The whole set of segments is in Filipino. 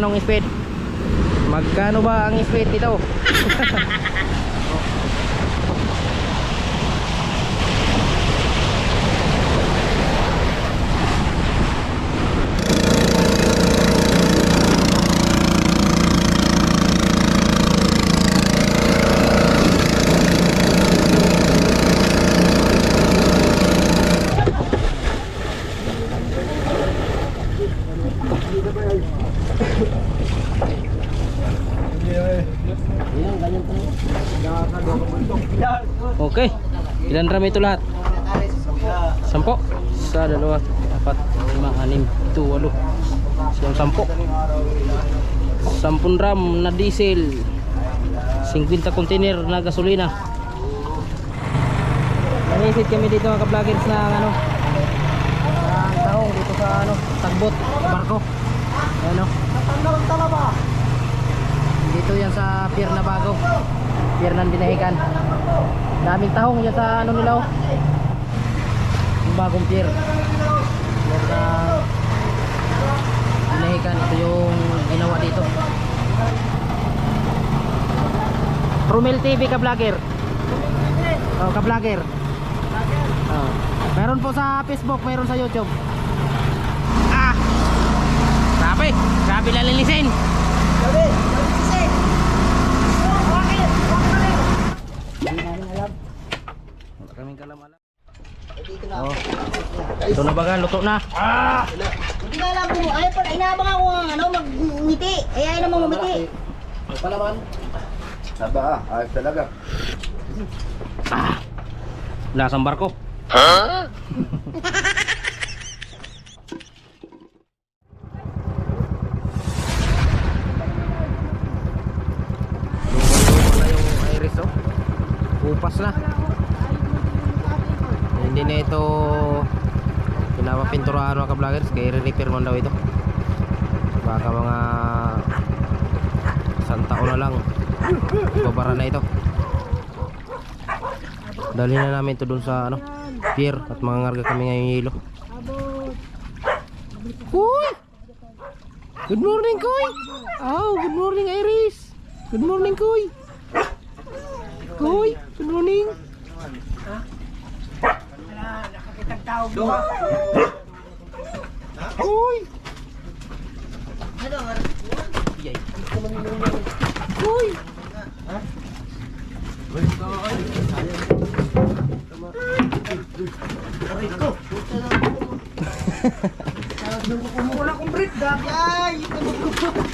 speed. Kung magkano ang speed. Magkano ba ang speed dito? Okay. Ilan ram ito lahat? Sampo? Isa, dalawa, apat, lima, anim, ito, walo. Siyang sampo. Sampun ram na diesel. 50 container na gasolina. Nanisid kami dito mga ka-vloggers na ano, ang tahong dito sa ano, tagbot, barko. Ano? Dito yan sa pier na bago. Pier ng binahikan. Daming tahong yan sa ano nila oh. Yung bagong pier. Pier na binahikan. Ito yung ginawa dito. Rumel TV ka vlogger. Oh, ka vlogger. Oh. Meron po sa Facebook, meron sa YouTube. Ah! Sabi, sabi lalinisin. Wala kaming kalam-alam. Oh. Ito na baga, luto na. Hindi na alam kung ay pa inabang ako ang ano magngiti. Ay ay namang ngumiti. Saba ah, ayos talaga. Ah. Lasang barko. Lumang-luma na yung iris oh. Upas na. Hindi na ito pinapapinturahan mga ka-vloggers kaya re-repair man daw ito. Baka mga isang taon na lang babara na ito. Dali na namin ito dun sa ano, pier at mga ngarga kami ngayong hilo. Kuy! Good morning, Kuy! Oh, good morning, Iris! Good morning, Kuy! Kuy, morning! Kuy! Kuy! Wala kong break dab. Ay, Karga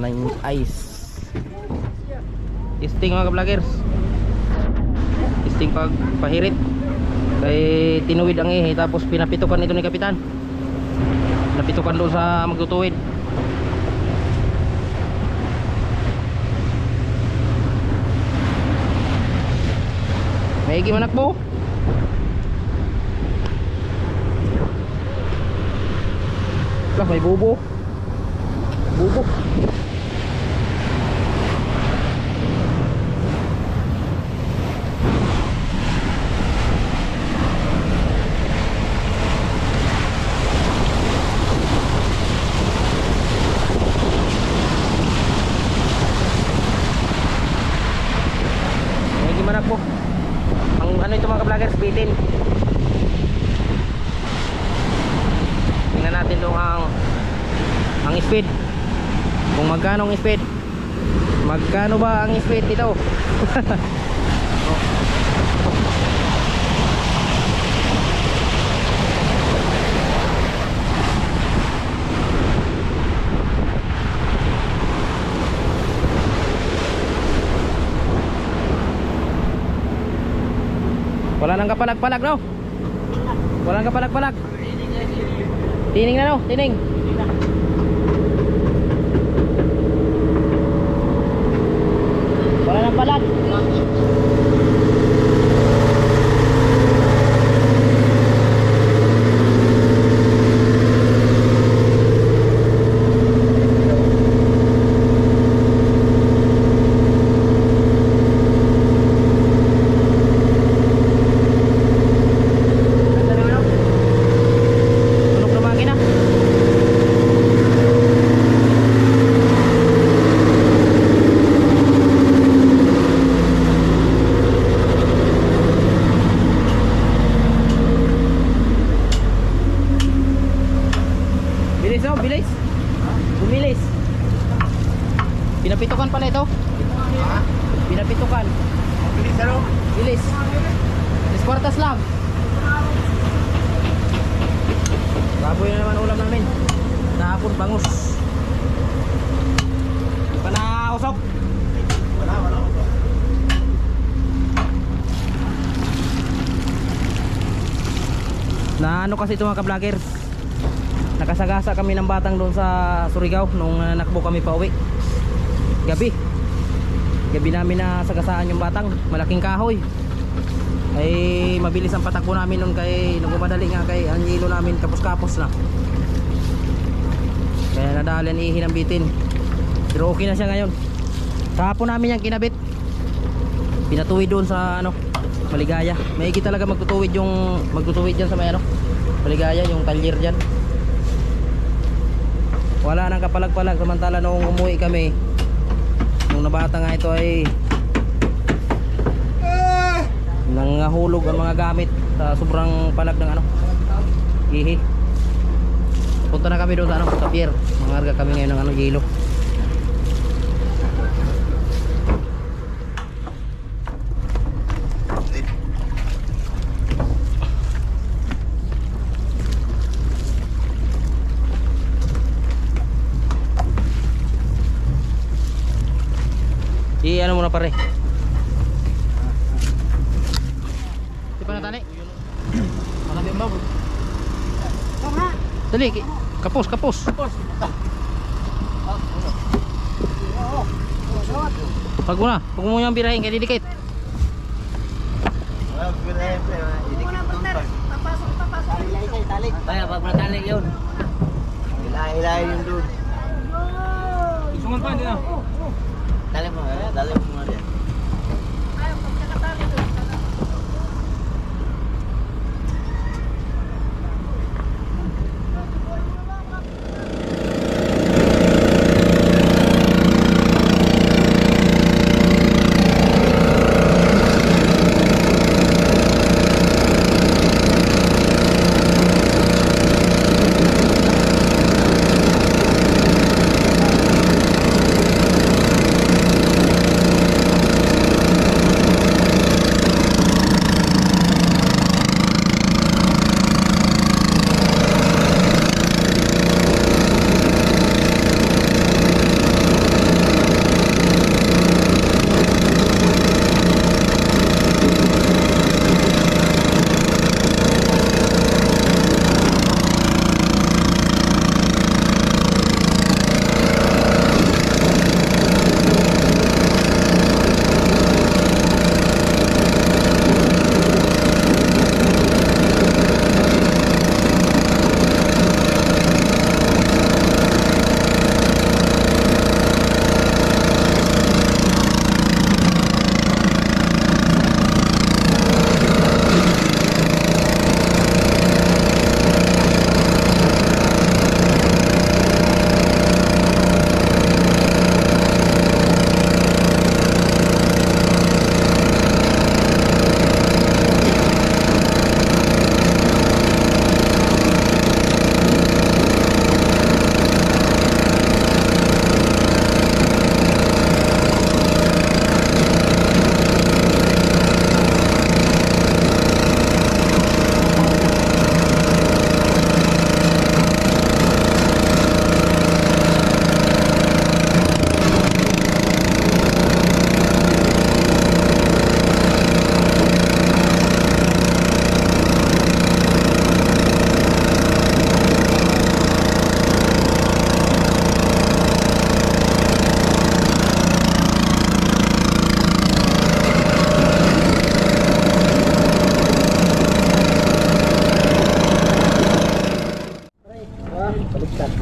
na yung ice. Isting mga ka-vloggers. Isting pag pahirit. Kay tinuwid ang ihi tapos pinapitukan ito ni kapitan. Napitukan doon sa magtutuwid. Maigi manak po. Lah may bubo. Bubo. May gimana po? Ang ano ito mga ka-vloggers, bitin. Tingnan natin doon ang ang speed. Kung magkano ang speed. Magkano ba ang speed dito? Wala nang kapalag-palag no? Wala nang kapalag-palag. Tining na no, tining. Wala nang palag. Pinapitukan. Bilis ano? Bilis. Ilis kwartas lang. Baboy na naman ulam namin. Nahapon bangus. Panausok. Wala, wala. Na ano kasi ito mga ka-vlogger. Nakasagasa kami ng batang doon sa Surigao nung uh, nakbo kami pa uwi. Gabi. Gabi namin na sagasaan yung batang. Malaking kahoy. Ay mabilis ang patakbo namin noon kay nagmamadali nga kay ang namin kapos-kapos na. Kaya nadali ang ihi ng bitin. Pero okay na siya ngayon. Kahapon namin yung kinabit. Pinatuwid doon sa ano, Maligaya. May talaga magtutuwid yung magtutuwid diyan sa may ano, Maligaya yung talyer diyan. Wala nang kapalag-palag samantala noong umuwi kami. Nung nabata nga ito ay nangahulog ang mga gamit sa sobrang palag ng ano ihi punta na kami doon sa ano sa pier mangarga kami ngayon ng ano yelo i ano muna pare. Di pa natali? Makati ang baboy dali ki- kapos kapos. Pag mo na pag mo yung birahin kaya didikit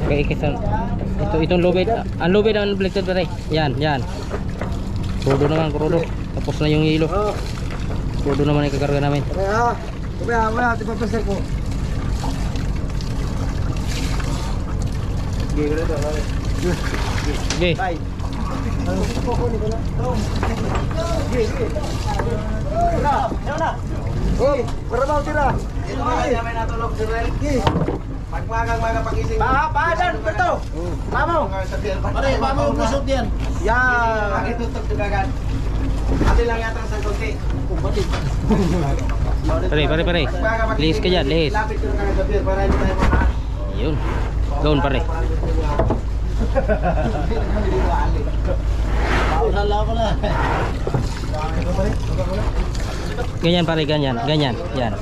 kaya ikisan ito itong lubid ang lubid ang baliktad pare. Yan yan. Krudo naman krudo tapos na yung hilo krudo naman ang kakarga namin. Kaya, kaya, kaya, di pa pasal ko. Ganito. okay Bye. Ano po ko ni bala? Sige, sige. Wala, wala. Hoy, para ba tira? Sige. Pagmagang mga pagising. Pa, pa, dan, betul. Pamo. Pare, pamo pusok diyan. Ya. Pakitutok tugagan. Ate lang yata sa konti. Pare, pare, pare. Lihis ka dyan, lihis. Lapit ko na kagabi para hindi tayo mga Yun. Doon pare. Ganyan pare, ganyan, ganyan. Yan.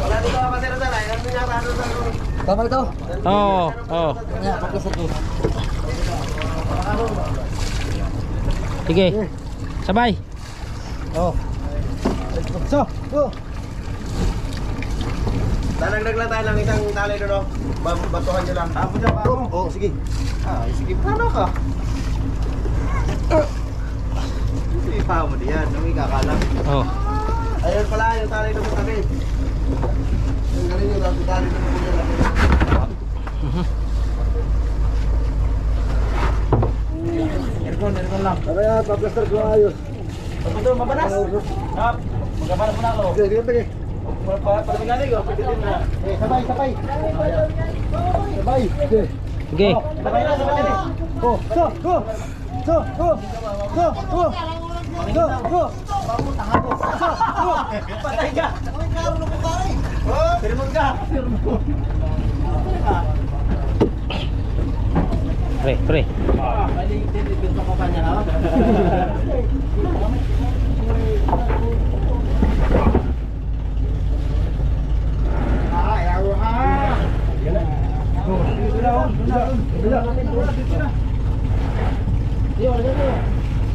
Wala dito ka pasero sa ay. Ano niya ano sa Tama ito. Oo, oo. Pagkasal ko. Sige. Sabay. Oh. So, go. Nanagdag lang tayo ng isang tali doon. oh. Ba- Batuhan nyo lang. Tapos na pa ako. Oh, sige. Ah, sige. Paano ka? Hindi pa mo diyan. Nung ikakalang. Oh. Ayun pala yung tali doon sa tabi. Yung galing yung tali tali doon sa tabi. Aircon, aircon lang. Kaya pa-plaster ko ayos. Betul, mabanas. Hap. Magabanas mo na ako. Dito sige. Para magaling ko. Eh, sabay, sabay. Sabay. Sige. Sabay na, na. Go, go, go. Go, go. Go, go. Go, go. Go. Oh. Pre, pre.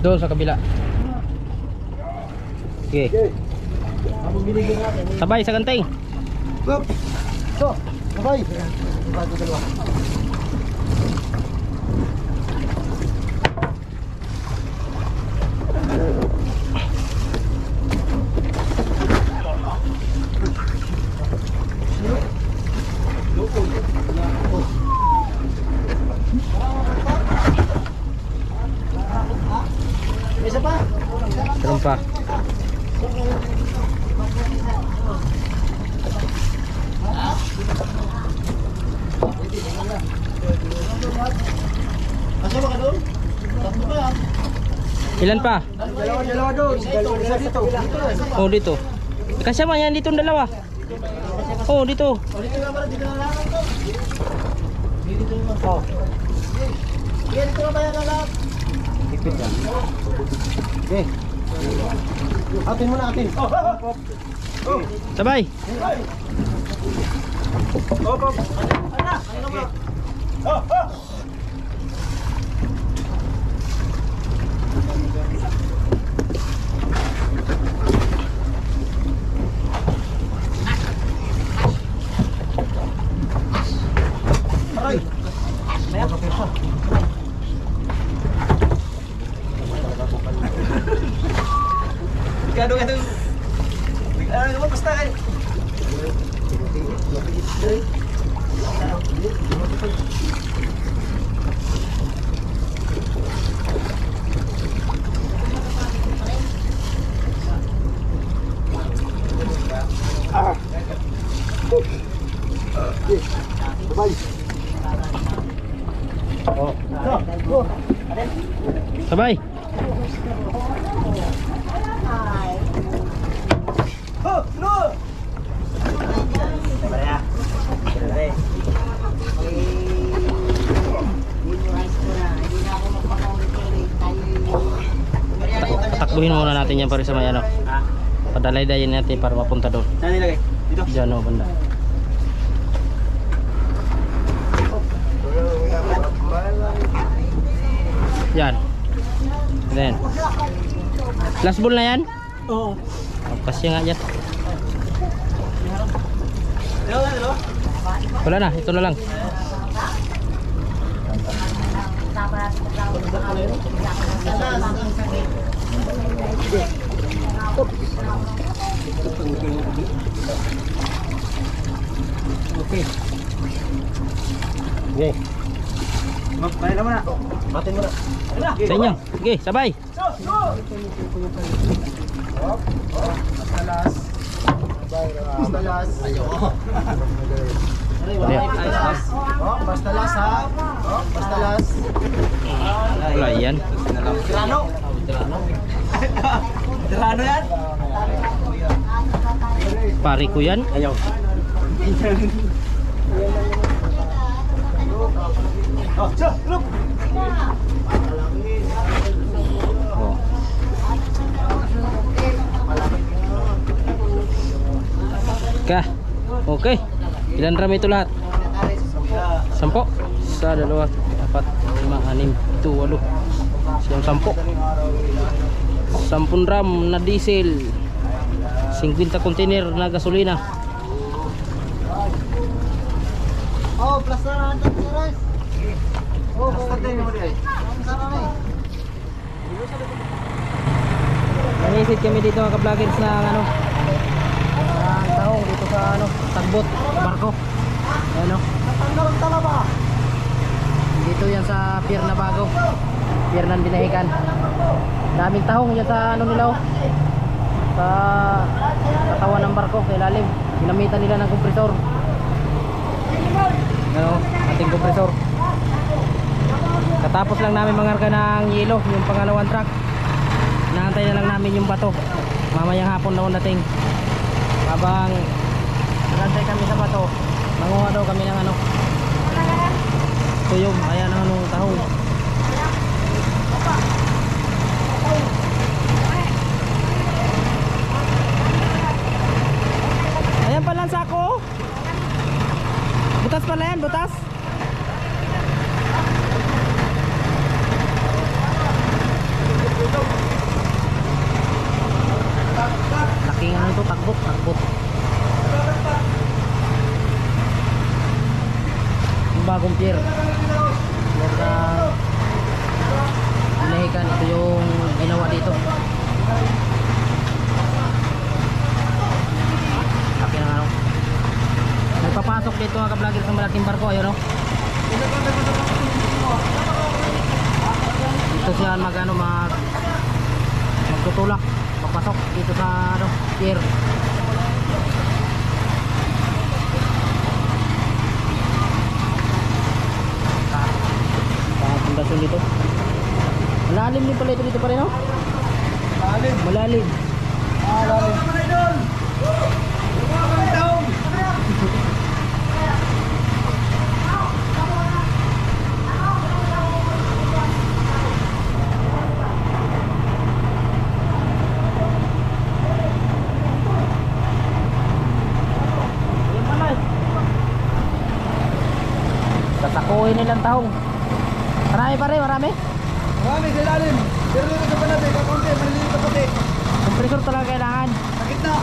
Doon sa kabila. Sige. Sabay sa ganting. Go. Go. Sabay. Sabay dalawa. Isa pa. Meron pa. Asa ba ka doon? Tatlo ba yan? Ilan pa? Dalawa, dalawa doon. Dalawa isa dito. Oh, dito. Kasama yan dito ang dalawa. Oh, dito. O, dito na pala, dito na lang. Dito lang. Oh. Dito ba yan lang? Higpit yan. Okay. Atin mo na, atin. Oh, oh, oh. Oh, Sabay. oh, oh. Ano na? Ano na? Oh, oh. Aray. Maya ka pesa. Gado ka doon. Ano naman basta kayo? Sabay. Takbuhin muna natin yan para sa may ano. Padalay-dayin natin para mapunta doon. Saan nilagay? Dito. Diyan oh, banda. Yan. Then. Last ball na yan? Oo. Oh, kasi nga yan. Wala na, ito na lang. Okay. Okay. Magpahin naman na. Batin mo na. Sa inyo. Sige, sabay. Go, go! Basta last. Basta last. Ayoko. Oh, basta last ha. Oh, basta last. Wala yan. Tirano. Tirano yan? Pari ko yan. Ayaw. Oh, so, look. Oh. Ka. Okay. Ilan rami ito lahat? Sampo. Isa, dalawa, apat, lima, anim, ito, walo. Siyang sampo. Sampun ram na diesel. 50 container na gasolina. Oh, plus na lang ito, Nanisid kami dito mga ka-vloggers na ano ang taong dito sa ano tagbot barko. Ano? Dito yan sa pier na bago pier ng binahikan. Daming tahong yan sa ano nila oh. sa katawan ng barko sa ilalim. Ginamitan nila ng kompresor. Ano ating kompresor katapos lang namin mangarga ng yelo yung pangalawang truck Naantay na lang namin yung bato. Mamayang hapon daw dating. Habang nagantay kami sa bato, manguha daw kami ng ano. Tuyong, ayan ang anong tahong. Ayan pala ang sako. Butas pala yan, butas. Laking ano ito, tagbot, tagbot. Yung bagong pier. Na Inahikan, ito yung ginawa dito. Laki ng ano. May papasok dito mga ka-vlogger sa malaking barko, ayun o. Dito siya mag ano, mag magtutulak papasok dito sa ano, pier. Pundasyon dito. Malalim din pala ito dito pa rin, no? Lalim. Malalim. Ah, lalim. Ayun pala eh. Nilang tahong. Marami pa rin, marami. Marami sa ilalim. Pero dito sa panabi, kakunti, maliliit na puti. Kompresor talaga kailangan. Sa gitna.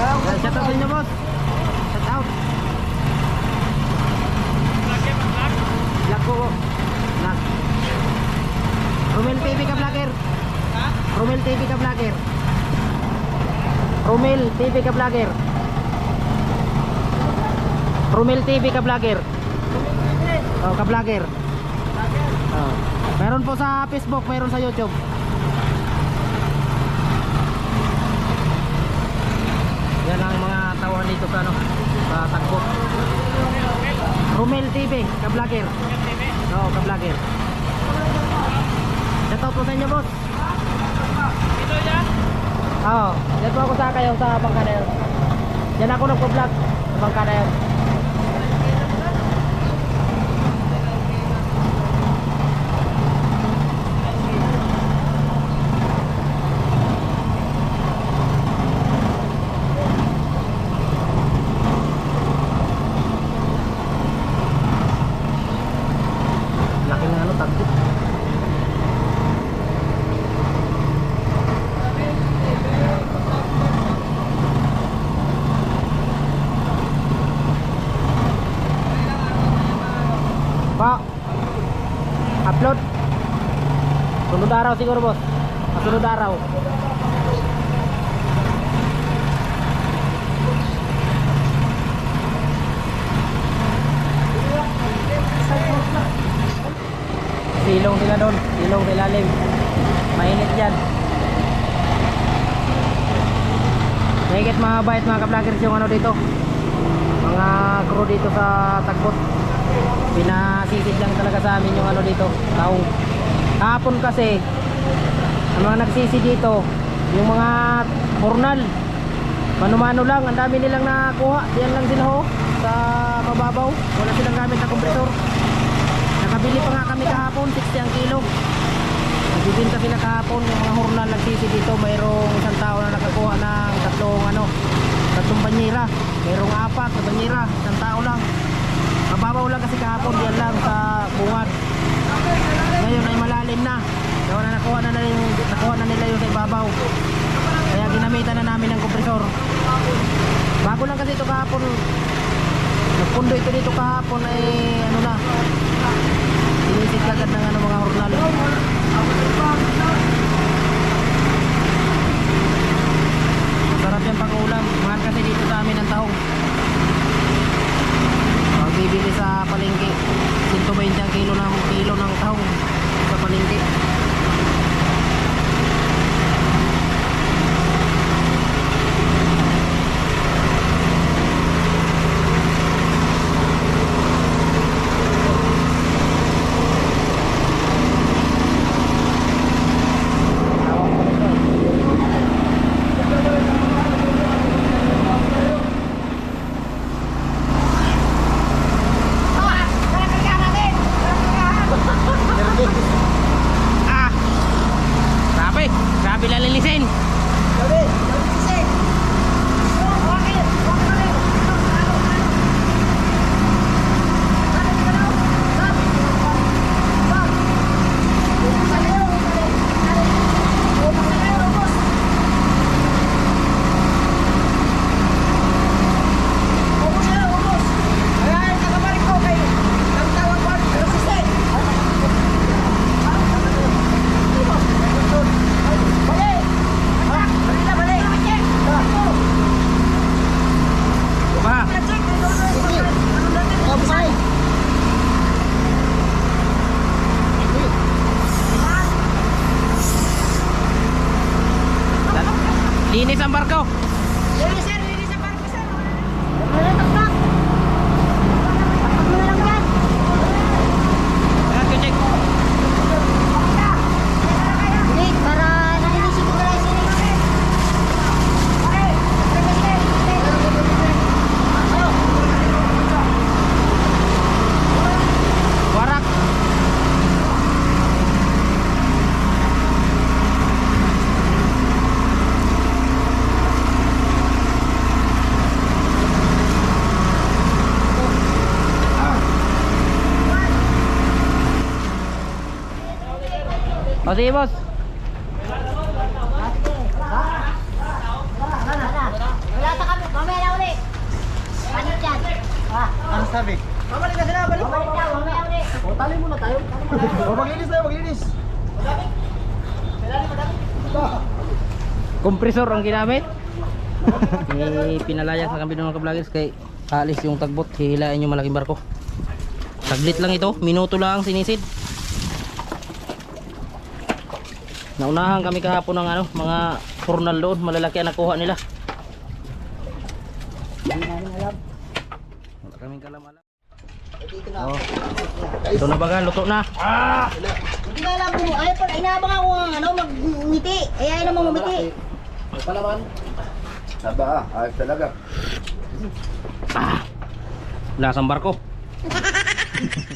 Uh, shout out sa inyo, boss. Shout out. Vlog ko. Vlog. Romel TV ka vlogger. Romel TV ka vlogger. Romel TV ka vlogger. Romel TV ka vlogger. Oh, ka vlogger. Oh. Meron po sa Facebook, meron sa YouTube. Yan ang mga tawhan dito sa ano, sa tagbot. Romel TV, ka-vlogger. Oo, ka-vlogger. Shout out po sa inyo, boss. Ito yan? Oo. Yan po ako sa kayo sa bangka na yun. Yan ako nagpo-vlog sa bangka na yun. Laki ng ano, tagbot. Pa. Upload. Sunod araw siguro, boss. Sunod araw. Silong sila doon. Silong sa ilalim. Mainit dyan. Mahigit mga bait mga ka-vloggers yung ano dito. Mga crew dito sa tagbot. Pinasisid lang talaga sa amin yung ano dito. Taong. Hapon kasi, ang mga nagsisi dito, yung mga pornal. Mano-mano lang, ang dami nilang nakuha. Diyan lang sila ho, sa mababaw. Wala silang gamit na kompresor. Nakabili pa nga kami kahapon, 60 ang kilo. Nagbibinta sila kahapon yung mga hurnal nagsisi dito. Mayroong isang tao na nakakuha ng tatlong ano, tatlong banyera. Mayroong apat na banyera, isang tao lang. Mababaw lang kasi kahapon diyan lang sa bungad. Ngayon ay malalim na. Kaya na nakuha na, nila yung, nakuha na nila yung sa ibabaw. Kaya ginamitan na namin ng kompresor. Bago lang kasi ito kahapon. Nagpundo ito dito kahapon ay ano na. Sinisit agad ng ano, mga hurnal. Sarap yan pang ulam. Mahal kasi dito sa amin ang tahong. Palengke, 120 ang kilo ng kilo ng tahong O sige boss, Wala sa kami. Mamaya na uli. Panik yan. Ah, Ano sabi? panik na, mamaya uli. O, tali muna tayo. O, maglinis tayo, maglinis. kompresor ang ginamit. eh, pinalaya sa kami ng mga vloggers kay alis yung tagbot, hihilain yung malaking barko. Saglit lang ito, minuto lang sinisid. Naunahan kami kahapon ng ano, mga pornal doon, malalaki ang nakuha nila. Wala kaming kalam-alam. Oh. Ito na baga, luto na. Hindi na alam kung ay pa inabang ako ang ano magngiti. Ay ay naman ngumiti. O, palaman. Saba, ayos talaga. Lasang barko.